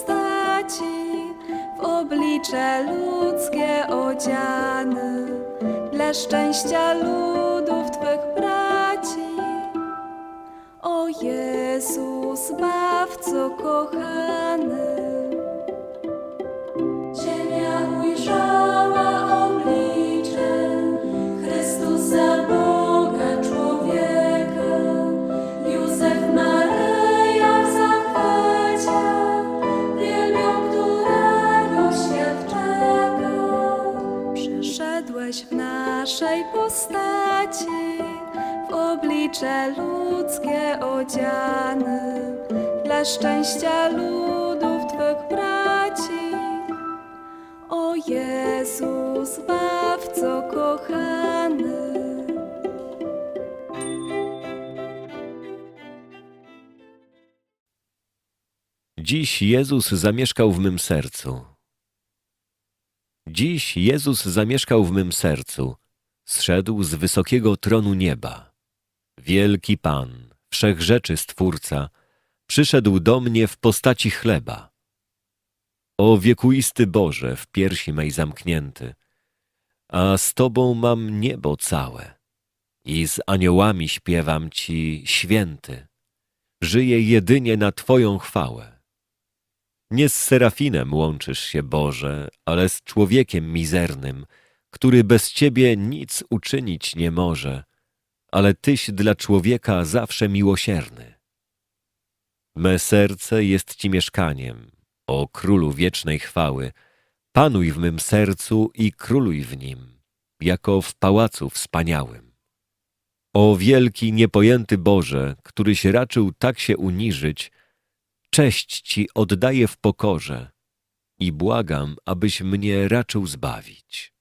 postaci w oblicze ludzkie odziany dla szczęścia ludów Twych braci. O Jezus, Bawco kochany. Oblicze ludzkie odziany, dla szczęścia ludów Twych braci. O Jezus, Zbawco kochany. Dziś Jezus zamieszkał w mym sercu. Dziś Jezus zamieszkał w mym sercu. Zszedł z wysokiego tronu nieba. Wielki Pan, wszechrzeczy Stwórca, przyszedł do mnie w postaci chleba. O wiekuisty Boże, w piersi mej zamknięty, a z Tobą mam niebo całe i z aniołami śpiewam Ci święty. Żyję jedynie na Twoją chwałę. Nie z serafinem łączysz się, Boże, ale z człowiekiem mizernym, który bez Ciebie nic uczynić nie może, ale Tyś dla człowieka zawsze miłosierny. Me serce jest Ci mieszkaniem, o Królu wiecznej chwały. Panuj w mym sercu i króluj w nim, jako w pałacu wspaniałym. O wielki, niepojęty Boże, któryś raczył tak się uniżyć, Cześć Ci oddaję w pokorze i błagam, abyś mnie raczył zbawić.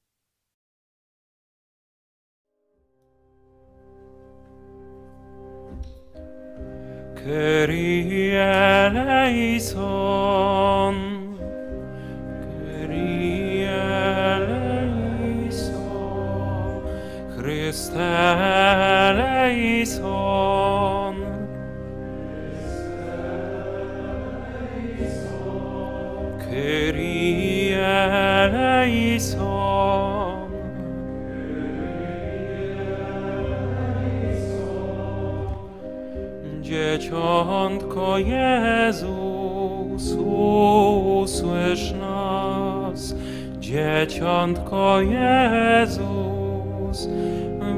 Kyrie eleison, Kyrie eleison, Christe Dzieciątko Jezus, usłysz nas. Dzieciątko Jezus,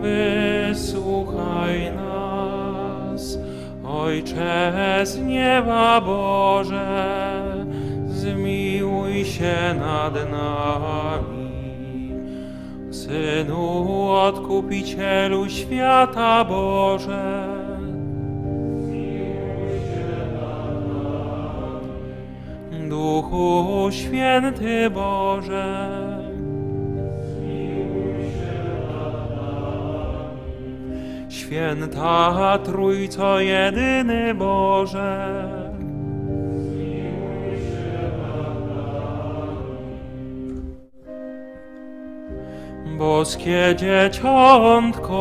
wysłuchaj nas. Ojcze z nieba Boże, zmiłuj się nad nami. Synu Odkupicielu świata Boże, Duchu Święty Boże, Święta Trójco Jedyny Boże, Boskie Dzieciątko,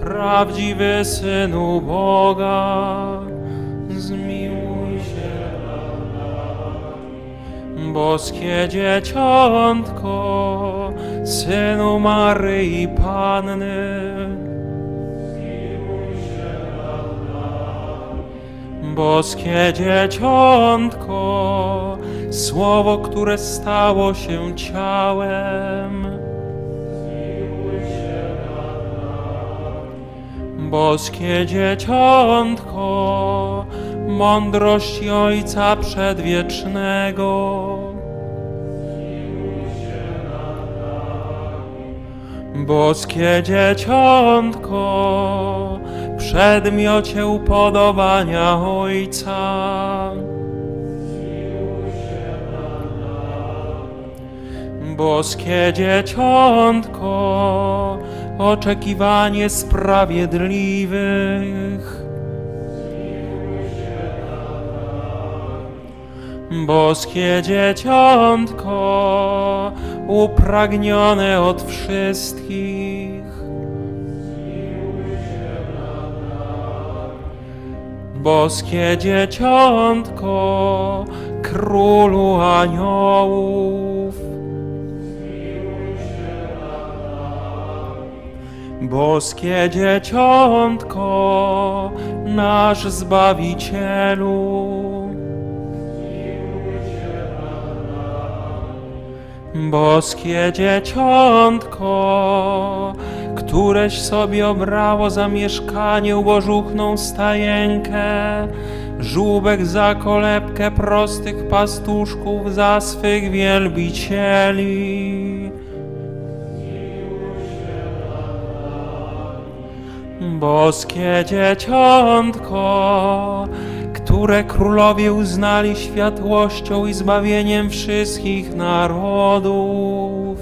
prawdziwy Synu Boga, Boskie Dzieciątko, Synu Maryi Panny, Boskie Dzieciątko, Słowo, które stało się ciałem. Boskie Dzieciątko, mądrość Ojca Przedwiecznego. Boskie Dzieciątko, przedmiocie upodobania Ojca. Boskie Dzieciątko, oczekiwanie sprawiedliwych. Boskie Dzieciątko, upragnione od wszystkich. Boskie Dzieciątko, królu aniołów. Boskie dzieciątko, nasz Zbawicielu. Boskie dzieciątko, któreś sobie obrało za mieszkanie ubożuchną stajenkę, żółbek za kolebkę prostych pastuszków za swych wielbicieli. Boskie dzieciątko, które królowie uznali światłością i zbawieniem wszystkich narodów.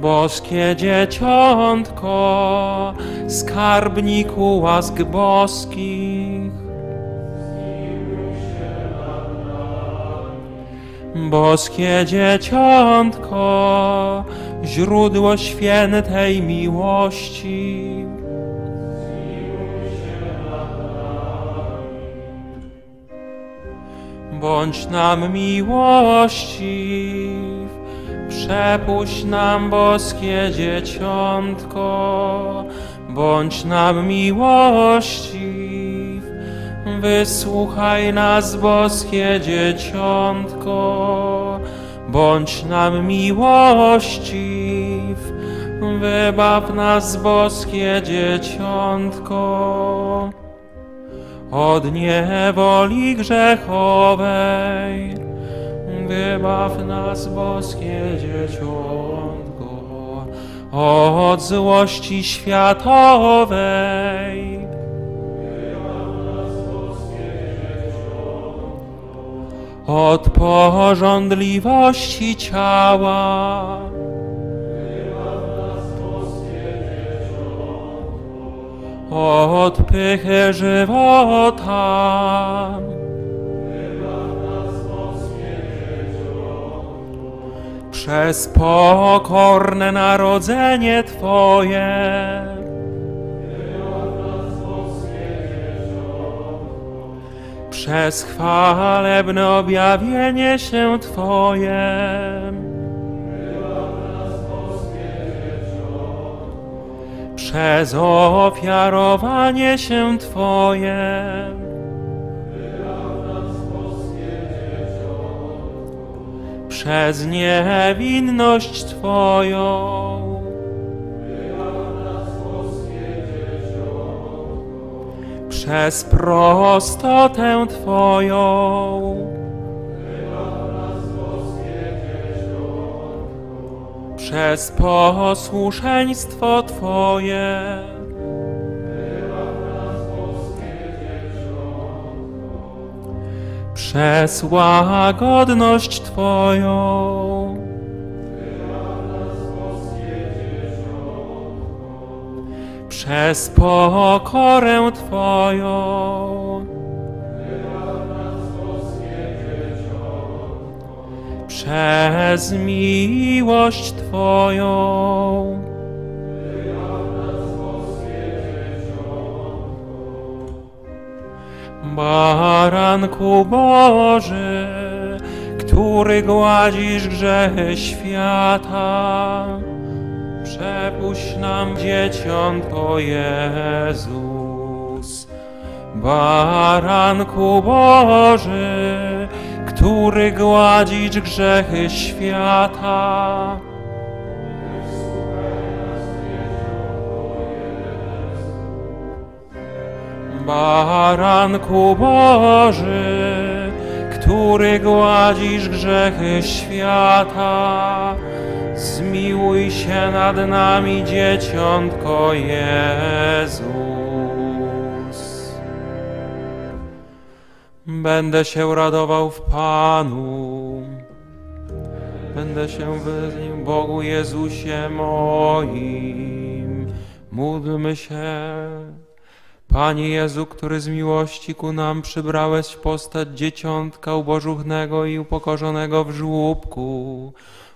Boskie dzieciątko, skarbniku łask boskich. Boskie dzieciątko, źródło świętej miłości. Bądź nam miłościw, przepuść nam boskie dzieciątko, bądź nam miłościw, wysłuchaj nas boskie dzieciątko, bądź nam miłościw, wybaw nas boskie dzieciątko od niewoli grzechowej. Wybaw nas, boskie dzieciątko, od złości światowej. Od porządliwości ciała. Od pychy żywota. Przez pokorne narodzenie Twoje. Przez chwalebne objawienie się Twoje. Przez ofiarowanie się Twoje. Przez niewinność Twoją. Przez prostotę Twoją. Przez posłuszeństwo Twoje. Przez łagodność Twoją. Przez pokorę Twoją. Przez miłość Twoją. Baranku Boży, który gładzisz grzechy świata, przepuść nam dzieciątko Jezus. Baranku Boży, który gładzisz grzechy świata. Baranku Boży, który gładzisz grzechy świata, zmiłuj się nad nami, dzieciątko Jezus. Będę się radował w Panu. Będę się wyznił Bogu Jezusie moim. Módlmy się. Panie Jezu, który z miłości ku nam przybrałeś postać dzieciątka ubożuchnego i upokorzonego w żłóbku.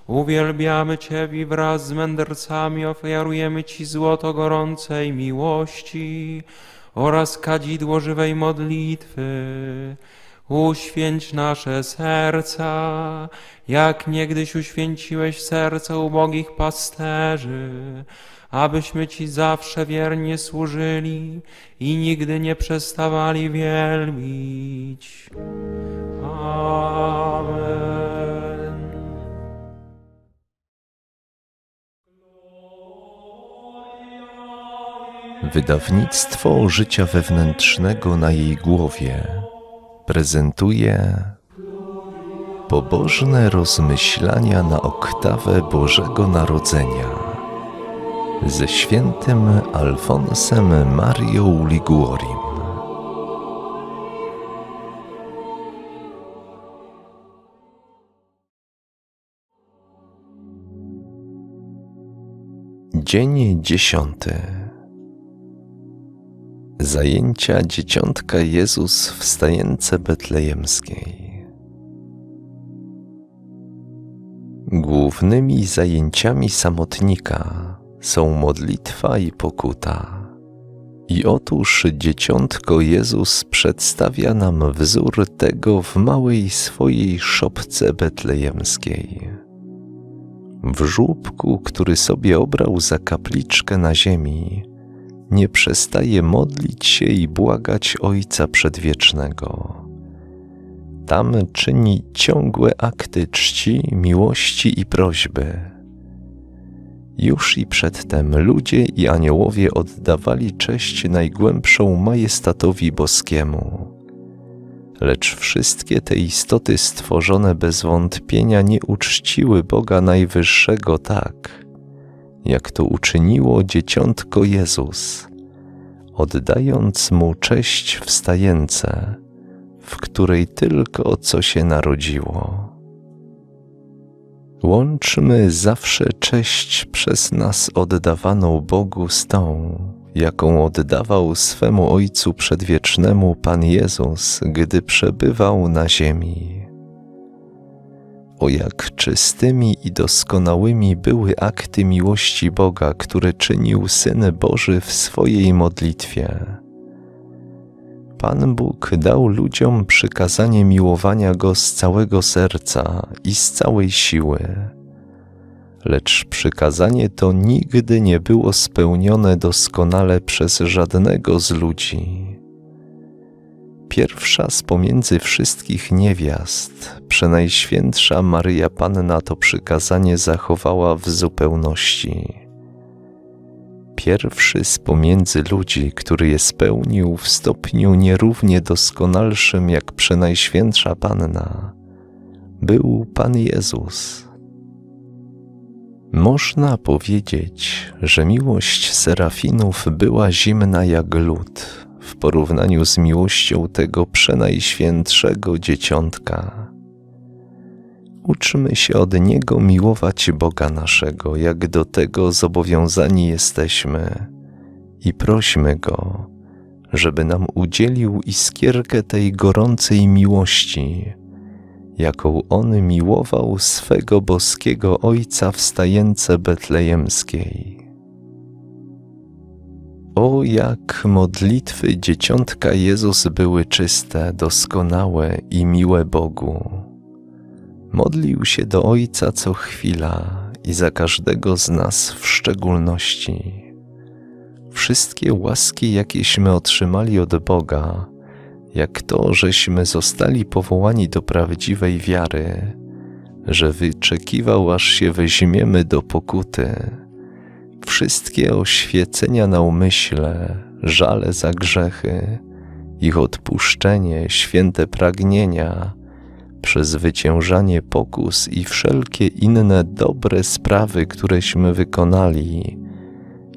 Uwielbiamy Ciebie i wraz z mędrcami ofiarujemy Ci złoto gorącej miłości. Oraz kadzidło żywej modlitwy. Uświęć nasze serca, jak niegdyś uświęciłeś serca ubogich pasterzy, abyśmy Ci zawsze wiernie służyli i nigdy nie przestawali wielbić. Amen. Wydawnictwo życia wewnętrznego na jej głowie prezentuje pobożne rozmyślania na oktawę Bożego Narodzenia ze świętym Alfonsem Mario Liguorim. Dzień dziesiąty. Zajęcia dzieciątka Jezus w stajence betlejemskiej. Głównymi zajęciami samotnika są modlitwa i pokuta. I otóż dzieciątko Jezus przedstawia nam wzór tego w małej swojej szopce betlejemskiej. W żłóbku, który sobie obrał za kapliczkę na ziemi, nie przestaje modlić się i błagać Ojca Przedwiecznego. Tam czyni ciągłe akty czci, miłości i prośby. Już i przedtem ludzie i aniołowie oddawali cześć najgłębszą majestatowi boskiemu. Lecz wszystkie te istoty stworzone bez wątpienia nie uczciły Boga Najwyższego tak, jak to uczyniło dzieciątko Jezus, oddając mu cześć w stajence, w której tylko co się narodziło. Łączmy zawsze cześć przez nas oddawaną Bogu z tą, jaką oddawał swemu Ojcu Przedwiecznemu Pan Jezus, gdy przebywał na ziemi. O jak czystymi i doskonałymi były akty miłości Boga, które czynił Syn Boży w swojej modlitwie. Pan Bóg dał ludziom przykazanie miłowania Go z całego serca i z całej siły. Lecz przykazanie to nigdy nie było spełnione doskonale przez żadnego z ludzi. Pierwsza z pomiędzy wszystkich niewiast, przenajświętsza Maryja Panna to przykazanie zachowała w zupełności. Pierwszy z pomiędzy ludzi, który je spełnił w stopniu nierównie doskonalszym jak przenajświętsza Panna, był Pan Jezus. Można powiedzieć, że miłość serafinów była zimna jak lód w porównaniu z miłością tego przenajświętszego dzieciątka. Uczmy się od Niego miłować Boga naszego, jak do tego zobowiązani jesteśmy, i prośmy Go, żeby nam udzielił iskierkę tej gorącej miłości, jaką On miłował swego boskiego Ojca w stajence betlejemskiej. O, jak modlitwy dzieciątka Jezus były czyste, doskonałe i miłe Bogu. Modlił się do Ojca co chwila i za każdego z nas w szczególności. Wszystkie łaski, jakieśmy otrzymali od Boga, jak to, żeśmy zostali powołani do prawdziwej wiary, że wyczekiwał, aż się weźmiemy do pokuty. Wszystkie oświecenia na umyśle, żale za grzechy, ich odpuszczenie, święte pragnienia, przezwyciężanie pokus i wszelkie inne dobre sprawy, któreśmy wykonali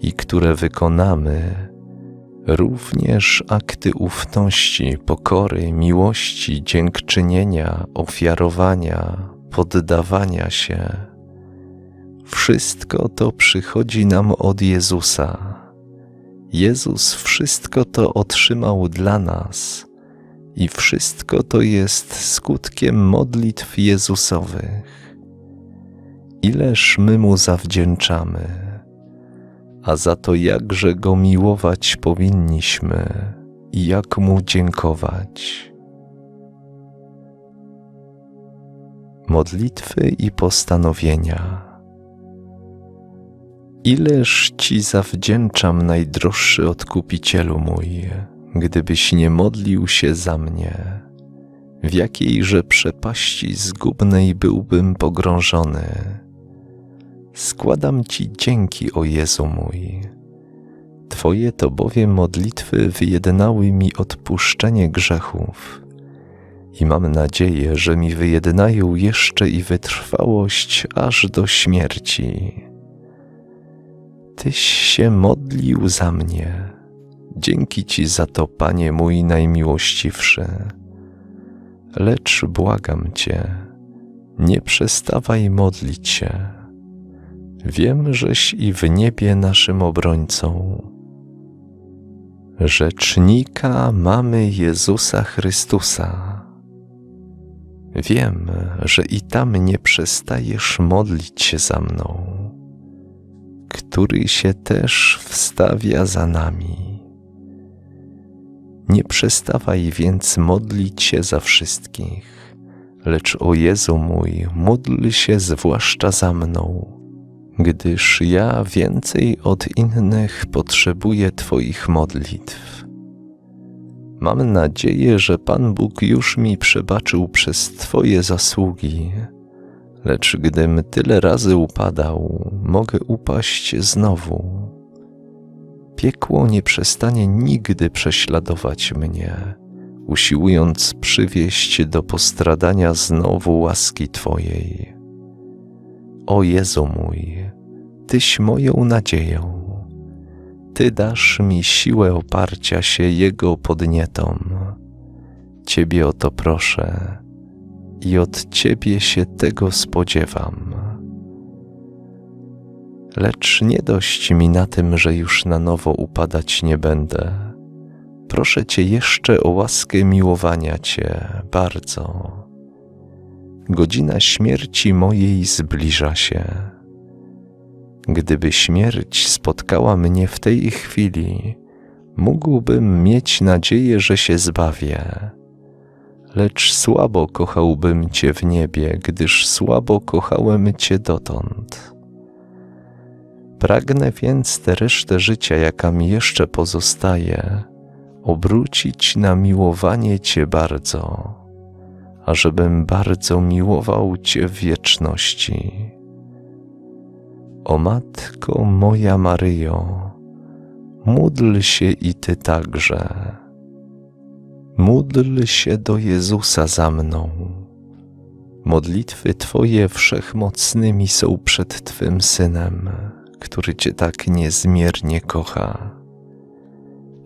i które wykonamy, również akty ufności, pokory, miłości, dziękczynienia, ofiarowania, poddawania się. Wszystko to przychodzi nam od Jezusa. Jezus wszystko to otrzymał dla nas i wszystko to jest skutkiem modlitw Jezusowych. Ileż my Mu zawdzięczamy, a za to jakże go miłować powinniśmy i jak mu dziękować. Modlitwy i postanowienia. Ileż Ci zawdzięczam, najdroższy Odkupicielu mój, gdybyś nie modlił się za mnie, w jakiejże przepaści zgubnej byłbym pogrążony. Składam Ci dzięki, o Jezu mój. Twoje to bowiem modlitwy wyjednały mi odpuszczenie grzechów i mam nadzieję, że mi wyjednają jeszcze i wytrwałość aż do śmierci. Tyś się modlił za mnie. Dzięki Ci za to, Panie mój najmiłościwszy. Lecz błagam Cię, nie przestawaj modlić się. Wiem, żeś i w niebie naszym obrońcą. Rzecznika mamy Jezusa Chrystusa. Wiem, że i tam nie przestajesz modlić się za mną, który się też wstawia za nami. Nie przestawaj więc modlić się za wszystkich, lecz o Jezu mój, módl się zwłaszcza za mną, gdyż ja więcej od innych potrzebuję Twoich modlitw. Mam nadzieję, że Pan Bóg już mi przebaczył przez Twoje zasługi, lecz gdym tyle razy upadał, mogę upaść znowu. Piekło nie przestanie nigdy prześladować mnie, usiłując przywieść do postradania znowu łaski Twojej. O Jezu mój, Tyś moją nadzieją. Ty dasz mi siłę oparcia się Jego podnietom. Ciebie o to proszę i od Ciebie się tego spodziewam. Lecz nie dość mi na tym, że już na nowo upadać nie będę. Proszę Cię jeszcze o łaskę miłowania Cię bardzo. Godzina śmierci mojej zbliża się. Gdyby śmierć spotkała mnie w tej chwili, mógłbym mieć nadzieję, że się zbawię. Lecz słabo kochałbym Cię w niebie, gdyż słabo kochałem Cię dotąd. Pragnę więc tę resztę życia, jaka mi jeszcze pozostaje, obrócić na miłowanie Cię bardzo, ażebym bardzo miłował Cię w wieczności. O Matko moja Maryjo, módl się i Ty także. Módl się do Jezusa za mną. Modlitwy Twoje wszechmocnymi są przed Twym Synem, który Cię tak niezmiernie kocha.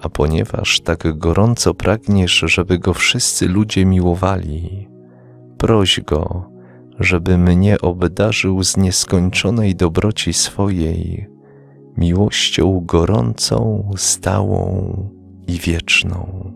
A ponieważ tak gorąco pragniesz, żeby Go wszyscy ludzie miłowali, proś Go, żeby mnie obdarzył z nieskończonej dobroci swojej, miłością gorącą, stałą i wieczną.